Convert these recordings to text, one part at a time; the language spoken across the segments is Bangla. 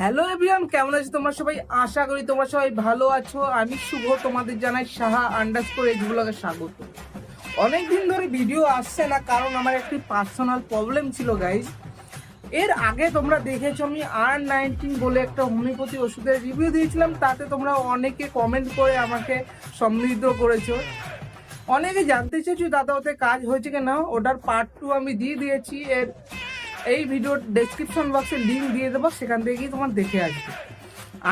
হ্যালো এভরিওয়ান কেমন আছো তোমরা সবাই? আশা করি তোমরা সবাই ভালো আছো। আমি শুভ, তোমাদের জানাই সাহা আন্ডারস্কোর এজ ব্লগে স্বাগত। অনেক দিন ধরে ভিডিও আসছে না, কারণ আমার একটি পার্সোনাল প্রবলেম ছিল গাইজ এর আগে তোমরা দেখেছ, আমি আর নাইনটিন বলে একটা হোমিওপ্যাথি ওষুধের রিভিউ দিয়েছিলাম। তাতে তোমরা অনেকে কমেন্ট করে আমাকে সমৃদ্ধ করেছ। অনেকে জানতে চেয়েছো দাদা ওতে কাজ হয়েছে কিনা। ওটার পার্ট টু আমি দিয়ে দিয়েছি। এর এই ভিডিওর ডেসক্রিপশন বক্সে লিঙ্ক দিয়ে দেবো, সেখান থেকে গিয়ে তোমার দেখে আসবে।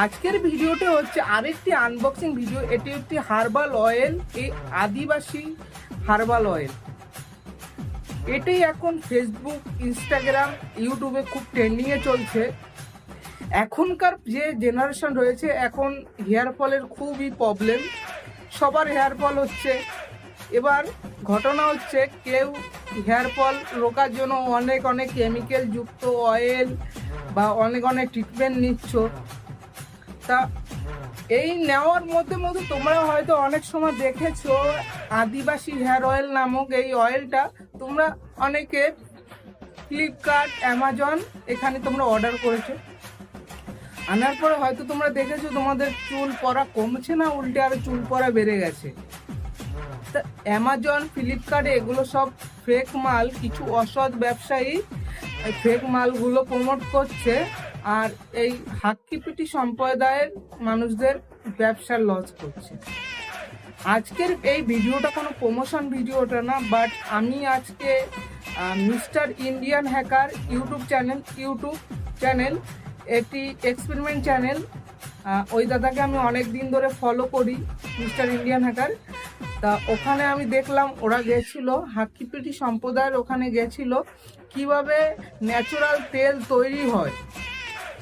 আজকের ভিডিওটা হচ্ছে আরেকটি আনবক্সিং ভিডিও এটি একটি হার্বাল অয়েল এই আদিবাসী হার্বাল অয়েল এটাই এখন ফেসবুক ইনস্টাগ্রাম ইউটিউবে খুব ট্রেন্ডিংয়ে চলছে। এখনকার যে জেনারেশন রয়েছে, এখন হেয়ার ফলের খুবই প্রবলেম সবার হেয়ার ফল হচ্ছে। এবার ঘটনা হচ্ছে, কেউ হেয়ার ফল রোকার জন্য অনেক অনেক কেমিক্যাল যুক্ত অয়েল বা অনেক অনেক ট্রিটমেন্ট নিচ্ছ। তা এই নেওয়ার মধ্যে মধ্যে তোমরা হয়তো অনেক সময় দেখেছ, আদিবাসী হেয়ার অয়েল নামক এই অয়েলটা তোমরা অনেকে ফ্লিপকার্ট অ্যামাজন এখানে তোমরা অর্ডার করেছ। আনার পরে হয়তো তোমরা দেখেছ তোমাদের চুল পরা কমছে না, উল্টে আরও চুল পরা বেড়ে গেছে। অ্যামাজন ফ্লিপকার্টে এগুলো সব ফেক মাল, কিছু অসৎ ব্যবসায়ী ফেক মালগুলো প্রমোট করছে। আর এই হাক্কিপিটি সম্প্রদায়ের মানুষদের ব্যবসার লস করছে। আজকের এই ভিডিওটা কোনো প্রমোশন ভিডিওটা না বাট আমি আজকে Mister Indian hacker YouTube channel YouTube channel একটি এক্সপেরিমেন্ট চ্যানেল ওই দাদাকে আমি অনেক দিন ধরে ফলো করি মিস্টার ইন্ডিয়ান হ্যাকার তা ওখানে আমি দেখলাম ওরা গেছিল হাক্কিপিটি সম্প্রদায়ের ওখানে গেছিল, কীভাবে ন্যাচারাল তেল তৈরি হয়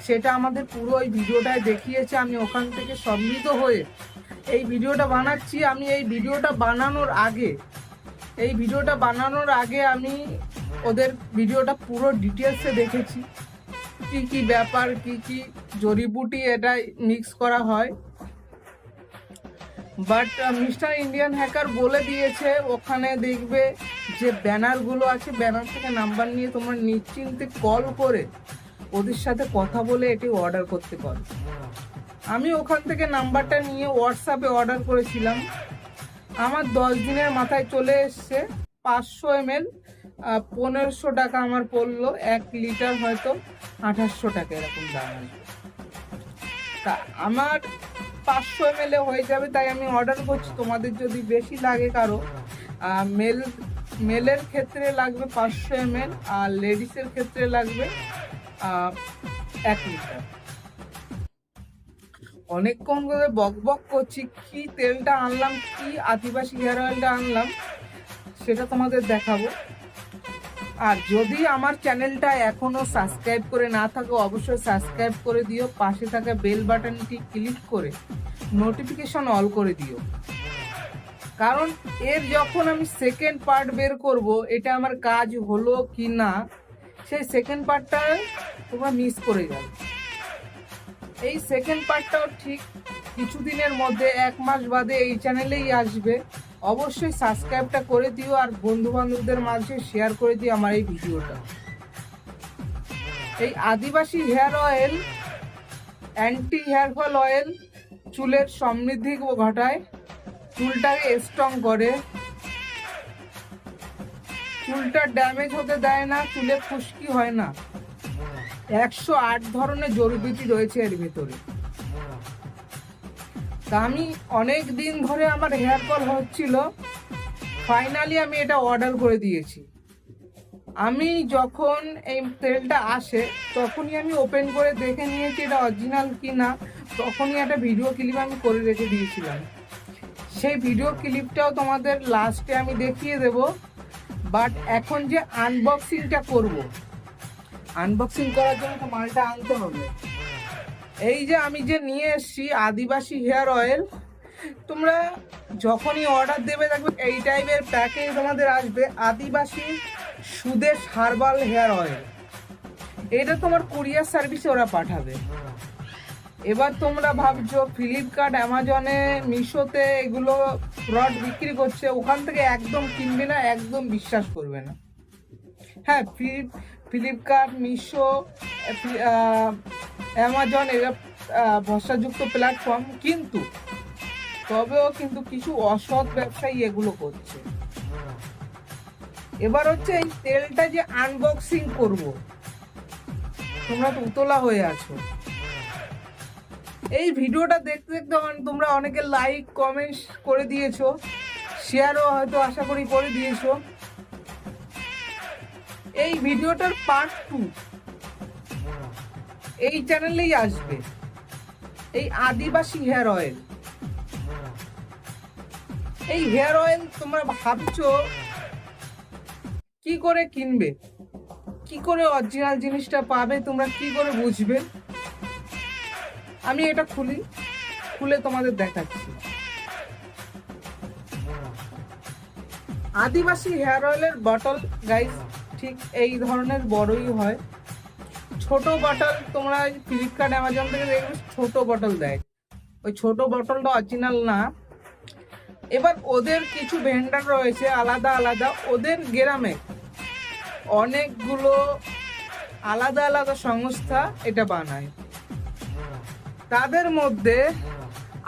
সেটা আমাদের পুরো ওই ভিডিওটায় দেখিয়েছে, আমি ওখান থেকে সমৃদ্ধ হয়ে এই ভিডিওটা বানাচ্ছি। আমি এই ভিডিওটা বানানোর আগে, এই ভিডিওটা বানানোর আগে আমি ওদের ভিডিওটা পুরো ডিটেলসে দেখেছি। কি কি ব্যাপার, কি কি জড়িবুটি এটা মিক্স করা হয়। বাট মিস্টার ইন্ডিয়ান হ্যাকার বলে দিয়েছে, ওখানে দেখবে যে ব্যানারগুলো আছে ব্যানার থেকে নাম্বার নিয়ে তোমরা নিশ্চিন্তে কল করে ওদের সাথে কথা বলে এটি অর্ডার করতে পারো। আমি ওখান থেকে নাম্বারটা নিয়ে হোয়াটসঅ্যাপে অর্ডার করেছিলাম। আমার দশ দিনের মাথায় চলে এসছে, পাঁচশো এম এল পনেরোশো টাকা আমার পড়ল, এক লিটার হয়তো আঠাশশো টাকা এরকম দাম। তা আমার পাঁচশো এম হয়ে যাবে, তাই আমি অর্ডার করছি। তোমাদের যদি বেশি লাগে কারও মেল মেলের ক্ষেত্রে লাগবে পাঁচশো এম আর লেডিসের ক্ষেত্রে লাগবে এক লিটার। অনেকক্ষণ ধরে বক বক করছি, কি তেলটা আনলাম, কি আদিবাসী হেয়ার অয়েলটা আনলাম, সেটা তোমাদের দেখাবো। আর যদি আমার চ্যানেলটা এখনও সাবস্ক্রাইব করে না থাকো, অবশ্যই সাবস্ক্রাইব করে দিও, পাশে থাকা বেল বাটনটি ক্লিক করে নোটিফিকেশন অল করে দিও। কারণ এর যখন আমি সেকেন্ড পার্ট বের করব, এটা আমার কাজ হলো কি না, সেই সেকেন্ড পার্টটা তোমরা মিস করে যাবে এই সেকেন্ড পার্টটাও ঠিক কিছুদিনের মধ্যে, এক মাস বাদে এই চ্যানেলেই আসবে। অবশ্যই সাবস্ক্রাইবটা করে দিও আর বন্ধু বান্ধবদের মাঝে শেয়ার করে দিও আমার এই ভিডিওটা। এই Adivasi hair oil anti hair fall oil চুলের সমৃদ্ধি ঘটায়, চুলটাকে স্ট্রং করে। চুলটা ড্যামেজ হতে দেয় না, চুলে খুশকি হয় না। একশো আট ধরনের জড়িবুটি রয়েছে এর ভেতরে। তা আমি অনেক দিন ধরে আমার হেয়ার ফল হচ্ছিল। ফাইনালি আমি এটা অর্ডার করে দিয়েছি। আমি যখন এই তেলটা আসে, তখনই আমি ওপেন করে দেখে নিয়েছি এটা অরিজিনাল কি না তখনই একটা ভিডিও ক্লিপ আমি করে রেখে দিয়েছিলাম। সেই ভিডিও ক্লিপটাও তোমাদের লাস্টে আমি দেখিয়ে দেব। বাট এখন যে আনবক্সিংটা করব আনবক্সিং করার জন্য তো মালটা আনতে হবে। এই যে আমি যে নিয়ে এসেছি আদিবাসী হেয়ার অয়েল, তোমরা যখনই অর্ডার দেবে দেখবে এই টাইপের প্যাকেজ তোমাদের আসবে Adivasi Sudesh herbal hair oil. এটা তোমার কুরিয়ার সার্ভিসে ওরা পাঠাবে। এবার তোমরা ভাবছ ফ্লিপকার্ট অ্যামাজনে মিশোতে এগুলো প্রড বিক্রি করছে, ওখান থেকে একদম কিনবে না, একদম বিশ্বাস করবে না। হ্যাঁ ফ্লিপ ফ্লিপকার্ট মিশো অ্যামাজন এরা ভরসাযুক্ত প্ল্যাটফর্ম কিন্তু তবেও কিন্তু কিছু অসৎ ব্যবসায়ী এগুলো করছে। এবার হচ্ছে এই তেলটা যে আনবক্সিং করব, তোমরা উতলা হয়ে আছো। এই ভিডিওটা দেখতে দেখতে তোমরা অনেকে লাইক কমেন্টস করে দিয়েছ শেয়ারও হয়তো আশা করি করে দিয়েছ। এই ভিডিওটার পার্ট টু এই চ্যানেলেই আসবে। এই আদিবাসী হেয়ার অয়েল এই হেয়ার অয়েল তোমরা ভাবছ কি করে কিনবে? কি করে অরিজিনাল জিনিসটা পাবে? তোমরা কি করে বুঝবে? আমি এটা খুলি, খুলে তোমাদের দেখাচ্ছি। আদিবাসী হেয়ার অয়েলের বটল গাইস ঠিক এই ধরনের বড়ই হয়। ছোট বটল তোমরা ফ্লিপকার্ট অ্যামাজন থেকে দেখবে ছোট বটল দেয়। ওই ছোট বটলটা অরিজিনাল না। এবার ওদের কিছু ভেন্ডার রয়েছে, আলাদা আলাদা। ওদের গ্রামে অনেকগুলো আলাদা আলাদা সংস্থা এটা বানায়। তাদের মধ্যে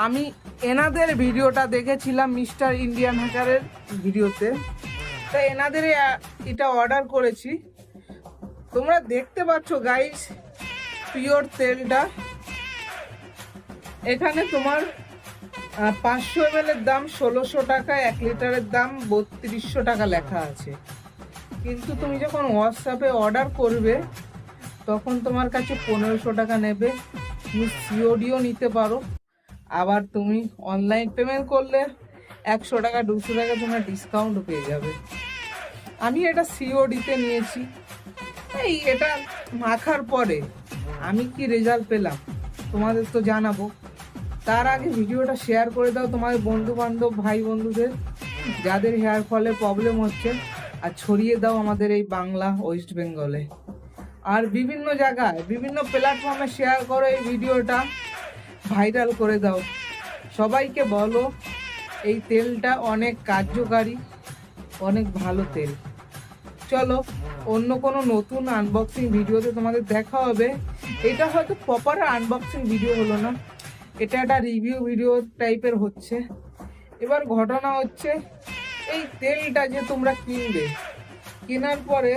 আমি এনাদের ভিডিওটা দেখেছিলাম মিস্টার ইন্ডিয়ান হ্যাকারের ভিডিওতে। তা এনাদের এটা অর্ডার করেছি। তোমরা দেখতে পাচ্ছ গাইস পিওর তেলটা। এখানে তোমার পাঁচশো এম এর দাম ষোলোশো টাকা এক লিটারের দাম বত্রিশশো টাকা লেখা আছে। কিন্তু তুমি যখন হোয়াটসঅ্যাপে অর্ডার করবে, তখন তোমার কাছে পনেরোশো টাকা নেবে। তুমি সিওডিও নিতে পারো। আবার তুমি অনলাইন পেমেন্ট করলে একশো টাকা, দুশো টাকা তোমরা ডিসকাউন্টও পেয়ে যাবে। আমি এটা সিওডিতে নিয়েছি। এই, এটা মাখার পরে আমি কি রেজাল্ট পেলাম? তোমাদের তো জানাব। তার আগে ভিডিওটা শেয়ার করে দাও তোমাদের বন্ধু বান্ধব ভাই বন্ধুদের যাদের হেয়ার ফলে প্রবলেম হচ্ছে, আর ছড়িয়ে দাও আমাদের এই বাংলা ওয়েস্ট বেঙ্গলে আর বিভিন্ন জায়গায়, বিভিন্ন প্ল্যাটফর্মে শেয়ার করো এই ভিডিওটা ভাইরাল করে দাও। সবাইকে বলো, এই তেলটা অনেক কার্যকারী, অনেক ভালো তেল। চলো, অন্য কোনো নতুন আনবক্সিং ভিডিওতে তোমাদের দেখা হবে। এটা হয়তো প্রপার আনবক্সিং ভিডিও হলো না। এটা একটা রিভিউ ভিডিও টাইপের হচ্ছে। এবার ঘটনা হচ্ছে, এই তেলটা যে তোমরা কিনবে, কেনার পরে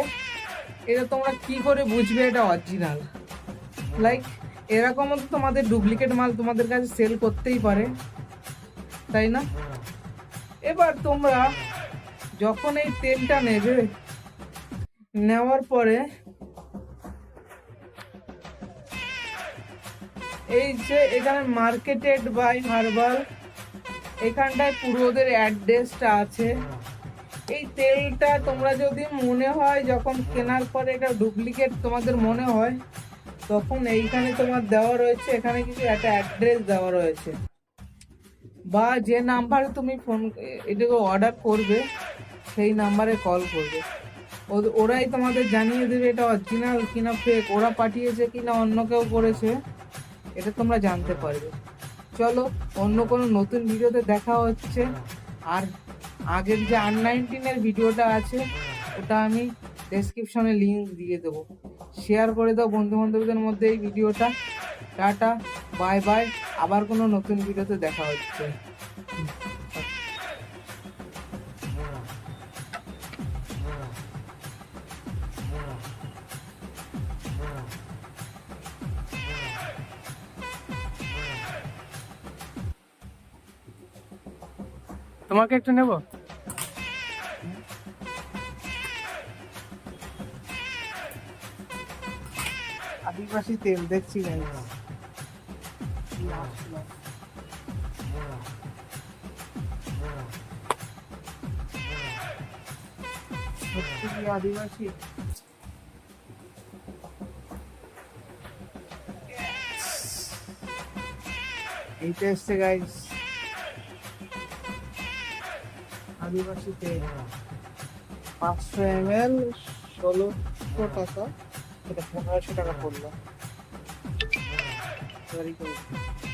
এটা তোমরা কি করে বুঝবে এটা অরিজিনাল লাইক এরকমও তো তোমাদের ডুপ্লিকেট মাল তোমাদের কাছে সেল করতেই পারে। তাই না? এবার তোমরা যখন এই তেলটা নেবে নেওয়ার পরে এই যে এখানে মার্কেটেড বাই হার্বাল এখানটায় পুরো ওদের অ্যাড্রেসটা আছে। এই তেলটা তোমরা যদি মনে হয় যখন কেনার পরে এটা ডুপ্লিকেট তোমাদের মনে হয়, তখন এইখানে তোমার দেওয়া রয়েছে, এখানে কিছু একটা অ্যাড্রেস দেওয়া রয়েছে। বা যে নাম্বারে তুমি ফোন এটাকে অর্ডার করবে, সেই নাম্বারে কল করবে। ওরাই তোমাদের জানিয়ে দেবে এটা অরিজিনাল কিনা ফেক ওরা পাঠিয়েছে কিনা, অন্য কেউ করেছে, এটা তোমরা জানতে পারবে। চলো, অন্য কোনো নতুন ভিডিওতে দেখা হচ্ছে। আর আগের যে আর নাইনটিনের ভিডিওটা আছে, ওটা আমি ডেসক্রিপশনে লিঙ্ক দিয়ে দেবো। শেয়ার করে দাও বন্ধু বান্ধবদের মধ্যে এই ভিডিওটা। টাটা বাই বাই আবার কোনো নতুন ভিডিওতে দেখা হচ্ছে। তোমাকে একটু নেব? আদিবাসী তেল দেখছি আদিবাসী? এইটা এসছে গাইস আদিবাসী পাঁচশো এম এল ষোলোশো টাকা এটা পনেরোশো টাকা পড়ল good.